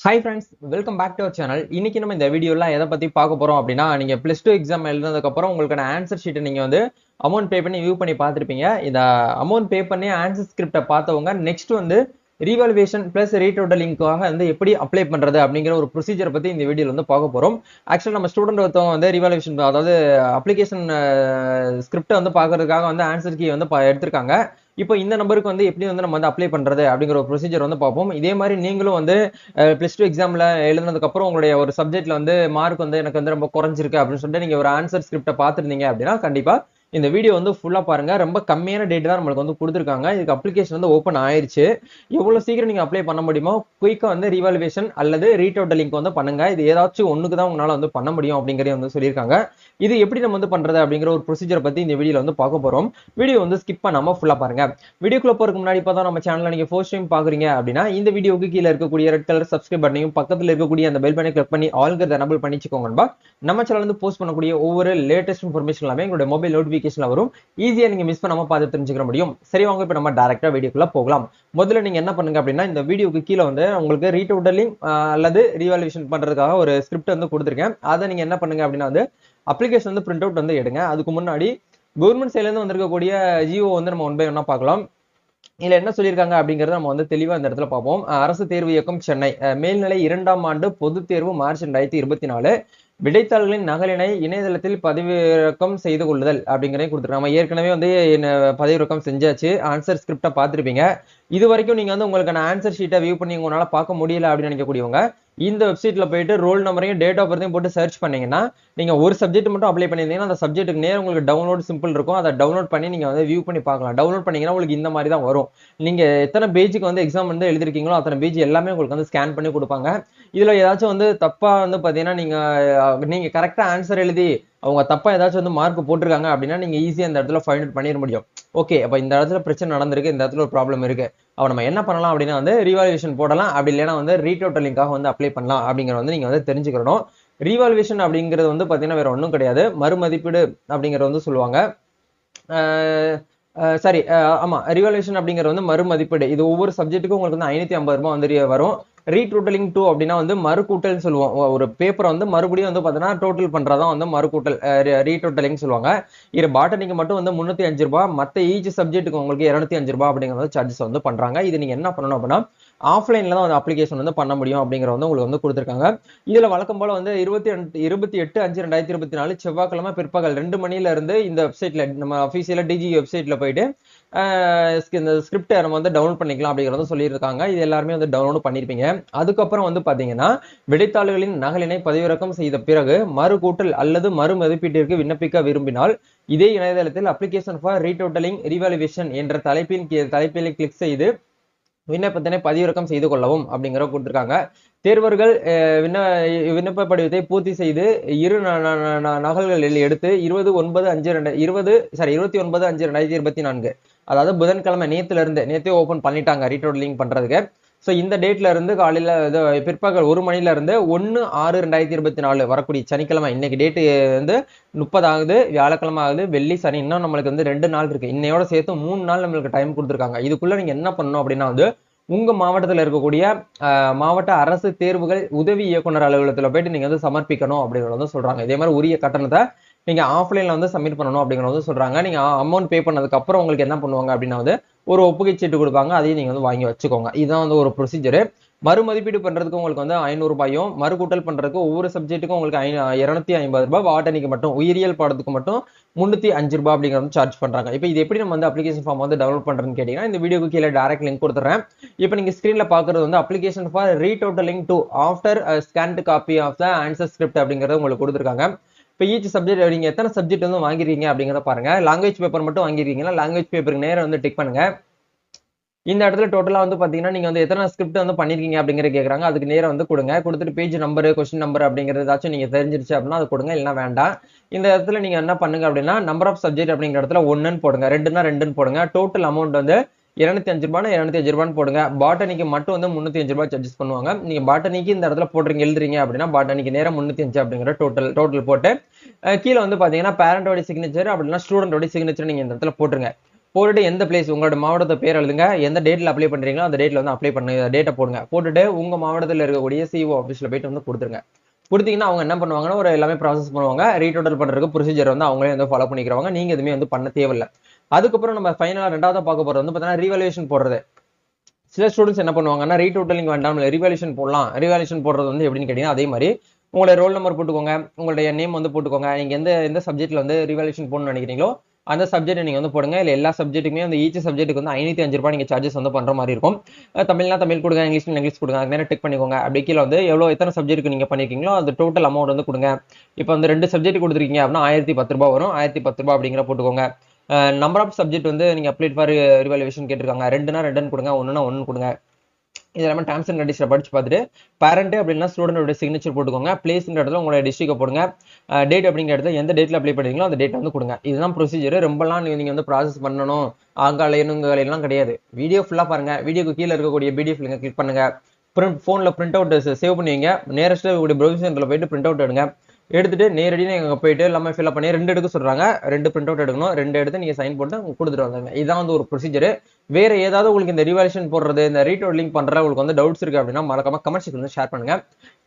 Hi friends welcome back to our channel இன்னைக்கு நம்ம இந்த வீடியோலாம் எதை பற்றி பார்க்க போகிறோம் அப்படின்னா நீங்கள் பிளஸ் டூ எக்ஸாம் எழுதுனதுக்கப்புறம் உங்களுக்கான ஆன்சர் ஷீட்டை நீங்கள் வந்து அமௌண்ட் பே பண்ணி வியூ பண்ணி பார்த்துருப்பீங்க. இந்த அமௌண்ட் பே பண்ணி ஆன்சர் ஸ்கிரிப்டை பார்த்தவங்க நெக்ஸ்ட் வந்து ரீவால்வேஷன் பிளஸ் ரீடோட்டலிங்காக வந்து எப்படி அப்ளை பண்ணுறது அப்படிங்கிற ஒரு ப்ரொசீஜர் பற்றி இந்த வீடியோவில் வந்து பார்க்க போகிறோம் ஆக்சுவலா நம்ம ஸ்டூடெண்ட் ஒருத்தவங்க வந்து ரீவால்வேஷன் அதாவது அப்ளிகேஷன் ஸ்கிரிப்டை வந்து பார்க்கறதுக்காக வந்து ஆன்சர் கீ வந்து பா- எடுத்திருக்காங்க. இப்போ இந்த நம்பருக்கு வந்து எப்படி வந்து நம்ம வந்து அப்ளை பண்றது அப்படிங்கிற ஒரு ப்ரொசீஜர் வந்து பார்ப்போம். இதே மாதிரி நீங்களும் வந்து ப்ளஸ் டூ எக்ஸாம்ல எழுதுனதுக்கு அப்புறம் உங்களுடைய ஒரு சப்ஜெக்ட்ல வந்து மார்க் வந்து எனக்கு வந்து ரொம்ப குறைஞ்சிருக்கு அப்படின்னு சொல்லிட்டு நீங்க ஒரு ஆன்சர் ஸ்கிரிப்டை பார்த்துருந்தீங்க அப்படின்னா கண்டிப்பா இந்த வீடியோ வந்து ஃபுல்லா பாருங்க. ரொம்ப கம்மியான டேட் தான் நம்மளுக்கு வந்து கொடுத்துருக்காங்க. இதுக்கு அப்ளிகேஷன் வந்து ஓப்பன் ஆயிருச்சு. எவ்வளவு சீக்கிரம் நீங்க அப்ளை பண்ண முடியுமோ குயிக்காக வந்து ரீவாலுவேஷன் அல்லது ரீடோட்டலிங் வந்து பண்ணுங்க. இது ஏதாச்சும் ஒன்றுக்கு தான் உங்களால வந்து பண்ண முடியும் அப்படிங்கறத வந்து சொல்லியிருக்காங்க. இது எப்படி நம்ம வந்து பண்றது அப்படிங்கிற ஒரு ப்ரொசீஜர் பத்தி இந்த வீடியோவில் வந்து பார்க்க போறோம். வீடியோ வந்து ஸ்கிப் பண்ணாமல் ஃபுல்லா பாருங்க. வீடியோக்குள்ள போகிறதுக்கு முன்னாடி பார்த்தா நம்ம சேனலில் நீங்க ஃபர்ஸ்ட் டைம் பார்க்குறீங்க அப்படின்னா இந்த வீடியோக்கு கீழே இருக்கக்கூடிய ரெட் கலர் சப்ஸ்கிரைப் பட்டனையும் பக்கத்துல இருக்கக்கூடிய அந்த பெல் பண்ணி கிளிக் பண்ணி ஆல்கிறத எனபிள் பண்ணிச்சுக்கோங்கன்பா. நம்ம சேனல் வந்து போஸ்ட் பண்ணக்கூடிய ஒவ்வொரு லேட்டஸ்ட் இன்ஃபர்மேஷன் எல்லாமே எங்களுடைய மொபைல் நோட்டிபிகேஷன்ல வரும். ஈஸியாக நீங்கள் மிஸ் பண்ணாமல் பார்த்து தெரிஞ்சுக்க முடியும். சரி வாங்க இப்போ நம்ம டேரெக்டாக வீடியோக்குள்ள போகலாம். முதல்ல நீங்க என்ன பண்ணுங்க அப்படின்னா இந்த வீடியோக்கு கீழே வந்து உங்களுக்கு ரீடோட்டலிங் அல்லது ரீவாலுவேஷன் பண்றதுக்காக ஒரு ஸ்கிரிப்ட் வந்து கொடுத்துருக்கேன். அதை நீங்க என்ன பண்ணுங்க அப்படின்னா வந்து அப்ளிகேஷன் வந்து பிரிண்ட் அவுட் வந்து எடுங்க. அதுக்கு முன்னாடி கவர்மெண்ட் சைட்லேருந்து வந்திருக்கக்கூடிய ஜியோ வந்து நம்ம ஒன் பை ஒன்னா பார்க்கலாம். இதுல என்ன சொல்லியிருக்காங்க அப்படிங்கறத நம்ம வந்து தெளிவாக இந்த இடத்துல பார்ப்போம். அரசு தேர்வு இயக்கம் சென்னை மேல்நிலை இரண்டாம் ஆண்டு பொதுத் தேர்வு மார்ச் ரெண்டாயிரத்தி இருபத்தி நாலு. விடைத்தாள்களின் நகலினை இணையதளத்தில் பதிவிறக்கம் செய்து கொள்ளுதல் அப்படிங்கிறதையும் கொடுத்துருக்கோம் நம்ம ஏற்கனவே வந்து என்ன பதிவிறக்கம் செஞ்சாச்சு. ஆன்சர் ஸ்கிரிப்டை பார்த்துருப்பீங்க. இது வரைக்கும் நீங்கள் வந்து உங்களுக்கான ஆன்சர் ஷீட்டை வியூ பண்ணி உங்களால் பார்க்க முடியல அப்படின்னு நினைக்கக்கூடியவங்க இந்த வெப்சைட்ல போயிட்டு ரோல் நம்பரையும் டேட் ஆஃப் பர்த்தையும் போட்டு சர்ச் பண்ணீங்கன்னா நீங்கள் ஒரு சப்ஜெக்ட் மட்டும் அப்ளை பண்ணியிருந்தீங்கன்னா அந்த சப்ஜெக்ட்டுக்கு நேரம் உங்களுக்கு டவுன்லோட் சிம்பிள் இருக்கும். அதை டவுன்லோட் பண்ணி நீங்கள் வந்து வியூ பண்ணி பார்க்கலாம். டவுன்லோட் பண்ணீங்கன்னா உங்களுக்கு இந்த மாதிரி தான் வரும். நீங்கள் எத்தனை பேஜுக்கு வந்து எக்ஸாம் வந்து எழுதிருக்கீங்களோ அத்தனை பேஜ் எல்லாமே உங்களுக்கு வந்து ஸ்கேன் பண்ணி கொடுப்பாங்க. இதுல ஏதாச்சும் வந்து தப்பா வந்து பாத்தீங்கன்னா நீங்க நீங்க கரெக்டா ஆன்சர் எழுதி அவங்க தப்பா ஏதாச்சும் வந்து மார்க் போட்டிருக்காங்க அப்படின்னா நீங்க ஈஸியா இந்த இடத்துல ஃபைண்ட் அவுட் பண்ணிட முடியும். ஓகே அப்ப இந்த இடத்துல பிரச்சனை நடந்திருக்கு இந்த இடத்துல ஒரு ப்ராப்ளம் இருக்கு. அவ நம்ம என்ன பண்ணலாம் அப்படின்னா வந்து ரீவாலுவேஷன் போடலாம். அப்படி இல்லைன்னா வந்து ரீடோட்டலிங்காக வந்து அப்ளை பண்ணலாம் அப்படிங்கறத வந்து நீங்க வந்து தெரிஞ்சுக்கணும் ரீவால்வேஷன் அப்படிங்கிறது வந்து பாத்தீங்கன்னா வேற ஒன்றும் கிடையாது. மறுமதிப்பீடு அப்படிங்கறது வந்து சொல்லுவாங்க. சாரி ஆமா ரிவல்யூஷன் அப்படிங்கிறது வந்து மறுமதிப்பீடு. இது ஒவ்வொரு சப்ஜெக்ட்டுக்கும் உங்களுக்கு வந்து ஐநூத்தி ஐம்பது ரூபாய் வந்து வரும். ரீடோட்டலிங் டூ அப்படின்னா வந்து மறுக்கூட்டல்னு சொல்லுவோம். ஒரு பேப்பரை வந்து மறுபடியும் வந்து பார்த்தீங்கன்னா டோட்டல் பண்ணுறதான் வந்து மறுக்கூட்டல் ரீடோட்டலிங் சொல்லுவாங்க. இது பாட்டனிக்கு மட்டும் வந்து முந்நூற்றி அஞ்சு ரூபா மற்ற ஈச் சப்ஜெக்ட்டுக்கு உங்களுக்கு இரநூத்தி அஞ்சு ரூபா அப்படிங்கிறது சார்ஜஸ் வந்து பண்ணுறாங்க இது நீங்கள் என்ன பண்ணணும் அப்படின்னா ஆஃப்லைனில் தான் வந்து அப்ளிகேஷன் வந்து பண்ண முடியும் அப்படிங்கிற வந்து உங்களுக்கு வந்து கொடுத்துருக்காங்க. இதில் வழக்கம் போல் வந்து இருபத்தி ரெண்டு இருபத்தி எட்டு அஞ்சு ரெண்டாயிரத்தி இருபத்தி நாலு செவ்வாய்க்கிழமை பிற்பகல் ரெண்டு மணிலேருந்து இந்த வெப்சைட்டில் நம்ம அஃபீஷியலாக டிஜி வெப்சைட்டில் போயிட்டு இந்த ஸ்கிரிப்டை நம்ம வந்து டவுன்லோட் பண்ணிக்கலாம் அப்படிங்கிறத சொல்லியிருக்காங்க. இது எல்லாருமே வந்து டவுன்லோட் பண்ணியிருப்பீங்க அதுக்கப்புறம் வந்து பார்த்தீங்கன்னா விடைத்தாள்களின் நகலினை பதிவிறக்கம் செய்த பிறகு மறுகூட்டல் அல்லது மறு மதிப்பீட்டிற்கு விண்ணப்பிக்க விரும்பினால் இதே இணையதளத்தில் அப்ளிகேஷன் ஃபார் ரீடோட்டலிங் ரீவாலுவேஷன் என்ற தலைப்பின் கீழ் தலைப்பில் கிளிக் செய்து விண்ணப்பத்தினை பதிவிறக்கம் செய்து கொள்ளவும் அப்படிங்கிற கொடுத்துருக்காங்க. தேர்வர்கள் விண்ண விண்ணப்ப படிவத்தை பூர்த்தி செய்து இரு நகல்களில் எடுத்து இருபது ஒன்பது அஞ்சு ரெண்டு இருபது சாரி இருபத்தி ஒன்பது அஞ்சு ரெண்டாயிரத்தி இருபத்தி நான்கு அதாவது புதன்கிழமை நேத்துல இருந்து நேத்தே ஓபன் பண்ணிட்டாங்க ரீடோட்டலிங் பண்றதுக்கு. ஸோ இந்த டேட்ல இருந்து காலையில் இது பிற்பகல் ஒரு மணில இருந்து ஆறு ரெண்டாயிரத்தி இருபத்தி நாலு வரக்கூடிய சனிக்கிழமை. இன்னைக்கு டேட்டு வந்து முப்பது ஆகுது வியாழக்கிழமை ஆகுது வெள்ளி சனி இன்னும் நம்மளுக்கு வந்து ரெண்டு நாள் இருக்கு. இன்னையோட சேர்த்து மூணு நாள் நம்மளுக்கு டைம் கொடுத்துருக்காங்க. இதுக்குள்ள நீங்க என்ன பண்ணணும் அப்படின்னா வந்து உங்க மாவட்டத்தில் இருக்கக்கூடிய மாவட்ட அரசு தேர்வுகள் உதவி இயக்குனர் அலுவலகத்தில் போயிட்டு நீங்க வந்து சமர்ப்பிக்கணும் அப்படிங்கிறத வந்து சொல்றாங்க. இதே மாதிரி உரிய கட்டணத்தை நீங்க ஆஃப்லைன்ல வந்து சப்மிட் பண்ணணும் அப்படிங்கிறத வந்து சொல்றாங்க. நீங்க அமௌண்ட் பே பண்ணதுக்கு அப்புறம் உங்களுக்கு என்ன பண்ணுவாங்க அப்படின்னா வந்து ஒரு ஒப்புகை சீட்டு கொடுப்பாங்க. அதையும் நீங்க வந்து வாங்கி வச்சுக்கோங்க. இதுதான் வந்து ஒரு ப்ரொசீஜர் மறுமதிப்பீடு பண்றதுக்கு உங்களுக்கு வந்து ஐநூறு ரூபாயும் மறுகூட்டல் பண்றதுக்கு ஒவ்வொரு சப்ஜெக்ட்டுக்கும் உங்களுக்கு ஐ இரநூத்தி ஐம்பது ரூபாய் வாட்டனிக்கு மட்டும் உயிரியல் பாடத்துக்கு மட்டும் முன்னூத்தி அஞ்சு ரூபாய் அப்படிங்கிறது சார்ஜ் பண்றாங்க. இப்போ இது எப்படி நம்ம வந்து அப்ளிகேஷன் ஃபார்ம் வந்து டெவலப் பண்றதுன்னு கேட்டீங்கன்னா இந்த வீடியோக்கு கீழே டேரக்ட் லிங்க் கொடுத்துறேன். இப்போ நீங்க ஸ்கிரீன்ல பாக்குறது வந்து application for retotalling to after scanned copy of the answer script அப்படிங்கறத உங்களுக்கு கொடுத்துருக்காங்க. இப்போ ஈச் சப்ஜெக்ட் நீங்க எத்தனை சப்ஜெக்ட் வந்து வாங்கிருக்கீங்க அப்படிங்கறத பாருங்க. லாங்குவேஜ் பேப்பர் மட்டும் வாங்கிருக்கீங்கன்னா லாங்குவேஜ் பேப்பருக்கு நேரம் வந்து டிக் பண்ணுங்க. இந்த இடத்துல டோட்டலாக வந்து பார்த்தீங்கன்னா நீங்கள் வந்து எத்தனை ஸ்கிரிப்ட் வந்து பண்ணியிருக்கீங்க அப்படிங்கிற கேட்குறாங்க அதுக்கு நேரம் வந்து கொடுங்க. கொடுத்துட்டு பேஜ் நம்பர் கொஸ்டின் நம்பர் அப்படிங்கிறது ஏதாச்சும் நீங்கள் தெரிஞ்சிருச்சு அப்படின்னா அது கொடுங்க. இல்லைனா வேண்டாம். இந்த இடத்துல நீங்கள் என்ன பண்ணுங்க அப்படின்னா நம்பர் ஆஃப் சப்ஜெக்ட் அப்படிங்கிற இடத்துல ஒன்றுன்னு போடுங்க. ரெண்டுன்னா ரெண்டுன்னு போடுங்க. டோட்டல் அமௌண்ட் வந்து இரநூத்தி அஞ்சு ரூபாய் இரநூத்தி அஞ்சு ரூபான்னு போடுங்க. பாட்டனிக்கு மட்டும் வந்து முன்னூத்தி அஞ்சு ரூபாய் சார்ஜஸ் பண்ணுவாங்க. நீங்க பாட்டனிக்கு இந்த இடத்துல போடுறீங்க எழுதுறீங்க அப்படின்னா பாட்டனிக்கு நேரம் முன்னூத்தி அஞ்சு அப்படிங்கிற டோட்டல் டோட்டல் போட்டு கீழே வந்து பாத்தீங்கன்னா பேரண்டோட சிக்னேச்சர் அப்படின்னா ஸ்டூடெண்டோட சிக்னேச்சர் நீங்க இந்த இடத்துல போட்டுருங்க. போட்டுட்டு எந்த பிளேஸ் உங்களோட மாவட்டத்தை பேர் எழுதுங்க. எந்த டேட்ல அப்ளை பண்றீங்களோ அந்த டேட்ல வந்து அப்ளை பண்ண டேட்டை போடுங்க. போட்டுட்டு உங்க மாவட்டத்தில் இருக்கக்கூடிய சிஓ ஆஃபீஸ்ல போயிட்டு வந்து கொடுத்துருங்க. கொடுத்தீங்கன்னா அவங்க என்ன பண்ணுவாங்கன்னா ஒரு எல்லாமே ப்ராசஸ் பண்ணுவாங்க. ரீடோட்டல் பண்றதுக்கு ப்ரொசீஜர் வந்து அவங்களே வந்து ஃபாலோ பண்ணிக்கிறவங்க. நீங்க எதுவுமே வந்து பண்ண தேவையில்லை. அதுக்கப்புறம் நம்ம ஃபைனலாக ரெண்டாவது பார்க்க போகிறது வந்து பார்த்தீங்கன்னா ரீவல்யூஷன் போடுறது. சில ஸ்டூடெண்ட்ஸ் என்ன பண்ணுவாங்கன்னா ரீடோட்டலிங் வேண்டாம் ரிவால்யூஷன் போடலாம். ரிவால்யூஷன் போடுறது வந்து எப்படின்னு கேட்டீங்கன்னா அதே மாதிரி உங்களுடைய ரோல் நம்பர் போட்டுக்கோங்க உங்களுடைய நேம் வந்து போட்டுக்கோங்க. நீங்கள் எந்த எந்த சப்ஜெக்ட்ல வந்து ரிவால்யூஷன் போடணும்னு நினைக்கிறீங்களோ அந்த சப்ஜெக்ட் நீங்கள் வந்து போடுங்க. இல்லை எல்லா சப்ஜெக்ட்டுக்குமே அந்த ஈச் சப்ஜெக்ட்டுக்கு வந்து ஐநூற்றி அஞ்சு ரூபாய் நீங்கள் சார்ஜஸ் வந்து பண்ணுற மாதிரி இருக்கும். தமிழ்னா தமிழ் கொடுங்க இங்கிலீஷ் இங்கிலீஷ் கொடுங்க அது நேரம் டெக் பண்ணிக்கோங்க. அப்படி கீழே வந்து எவ்வளோ எத்தனை சப்ஜெக்ட்டுக்கு நீங்கள் பண்ணிருக்கீங்களோ அந்த டோட்டல் அமௌண்ட் வந்து கொடுங்க. இப்போ வந்து ரெண்டு சப்ஜெக்ட் கொடுத்துருக்கீங்க அப்படின்னா ஆயிரத்தி பத்து ரூபா வரும். ஆயிரத்தி பத்து ரூபா அப்படிங்கிற போட்டுக்கோங்க. நம்பர் ஆஃப் சப்ஜெக்ட் வந்து நீங்கள் அப்ளைட் ஃபார் ரிவாலுவேஷன் கேட்டிருக்காங்க. ரெண்டுனா ரெண்டுன்னு கொடுங்க ஒன்றுனா ஒன்று கொடுங்க. இது எல்லாமே டேர்ம்ஸ் அண்ட் கண்டிஷனை படிச்சு பார்த்துட்டு பேரண்ட் அப்படின்னா ஸ்டூடெண்டோட சிக்னேச்சர் போட்டுக்கோங்க. பிளேஸ்ன்ற இடத்துல உங்களோட டிஸ்ட்ரிக்டை போடுங்க. டேட் அப்படிங்கிற இடத்துல எந்த டேட்டில் அப்ளை பண்ணுறீங்களோ அந்த டேட் வந்து கொடுங்க. இதுதான் ப்ரொசீஜர் ரொம்பலாம் நீங்கள் வந்து ப்ராசஸ் பண்ணணும். ஆங்கால எல்லாம் கிடையாது. வீடியோ ஃபுல்லாக பாருங்க. வீடியோக்கு கீழே இருக்கக்கூடிய பிடிஎஃப் லிங்க கிளிக் பண்ணுங்க. பிரிண்ட் ஃபோனில் பிரிண்ட் அவுட் சேவ் பண்ணுவீங்க நேரஸ்ட்டு உங்களுடைய ப்ரௌசிங் சென்டரில் போயிட்டு பிரிண்ட் அவுட் எடுங்க. எடுத்துட்டு நேரடியாக நீங்க போயிட்டு எல்லாமே ஃபில்அப் பண்ணி ரெண்டு எடுக்க சொல்றாங்க. ரெண்டு பிரிண்ட் அவுட் எடுக்கணும். ரெண்டு எடுத்து நீங்க சைன் போட்டு கொடுத்துட்டு வந்தாங்க இதான் வந்து ஒரு ப்ரொசீஜர் வேற ஏதாவது உங்களுக்கு இந்த ரிவால்யூஷன் போடுறது இந்த ரீடோட்லிங் பண்ற உங்களுக்கு வந்து டவுட்ஸ் இருக்கு அப்படின்னா மறக்காம கமெண்ட் செக்ஷன் வந்து ஷேர் பண்ணுங்க.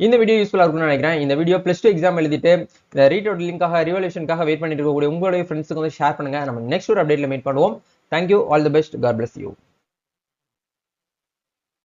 இந்த வீடியோ யூஸ்ஃபுல்லாக இருக்கும்னு நினைக்கிறேன். இந்த வீடியோ ப்ளஸ் டூ எக்ஸாம் எழுதிட்டு இந்த ரீடோட்லிங்காக ரிவால்யூஷனுக்காக வெயிட் பண்ணிட்டு இருக்கக்கூடிய உங்களுடைய ஃப்ரெண்ட்ஸுக்கு வந்து ஷேர் பண்ணுங்க. நம்ம நெக்ஸ்ட் ஒரு அப்டேட்ல மீட் பண்ணுவோம். Thank you all the best God bless you